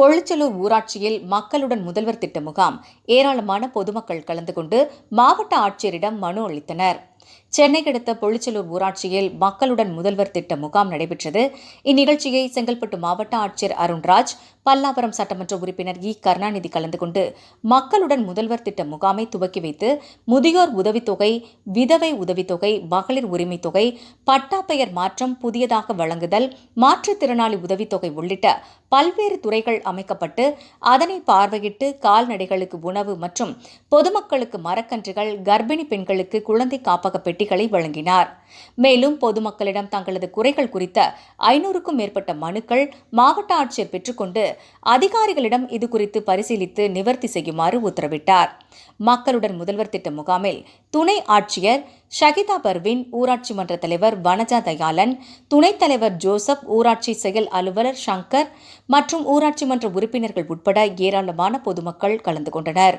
பொழிச்சலூர் ஊராட்சியில் மக்களுடன் முதல்வர் திட்ட முகாம். ஏராளமான பொதுமக்கள் கலந்து கொண்டு மாவட்ட ஆட்சியரிடம் மனு அளித்தனர். சென்னை அடுத்த பொழிச்சலூர் ஊராட்சியில் மக்களுடன் முதல்வர் திட்ட முகாம் நடைபெற்றது. இந்நிகழ்ச்சியை செங்கல்பட்டு மாவட்ட ஆட்சியர் அருண்ராஜ் பல்லாவரம் சட்டமன்ற உறுப்பினர் இ. கருணாநிதி கலந்து கொண்டு மக்களுடன் முதல்வர் திட்ட முகாமை துவக்கி வைத்து முதியோர் உதவித்தொகை விதவை உதவித்தொகை மகளிர் உரிமை தொகை பட்டா பெயர் மாற்றம் புதியதாக வழங்குதல் மாற்றுத்திறனாளி உதவித்தொகை உள்ளிட்ட பல்வேறு துறைகள் அமைக்கப்பட்டு அதனை பார்வையிட்டு கால்நடைகளுக்கு உணவு மற்றும் பொதுமக்களுக்கு மரக்கன்றுகள் கர்ப்பிணி பெண்களுக்கு குழந்தை காப்பக பெட்டிகளை வழங்கினார். மேலும் பொதுமக்களிடம் தங்களது குறைகள் குறித்த ஐநூறுக்கும் மேற்பட்ட மனுக்கள் மாவட்ட ஆட்சியர் பெற்றுக்கொண்டு அதிகாரிகளிடம் இது குறித்து பரிசீலித்து நிவர்த்தி செய்யுமாறு உத்தரவிட்டார். மக்களுடன் முதல்வர் திட்ட முகாமில் துணை ஆட்சியர் ஷகிதா பர்வின் ஊராட்சி மன்ற தலைவர் வனஜா தயாலன் துணைத் தலைவர் ஜோசப் ஊராட்சி செயல் அலுவலர் சங்கர் மற்றும் ஊராட்சி மன்ற உறுப்பினர்கள் உட்பட ஏராளமான பொதுமக்கள் கலந்து கொண்டனர்.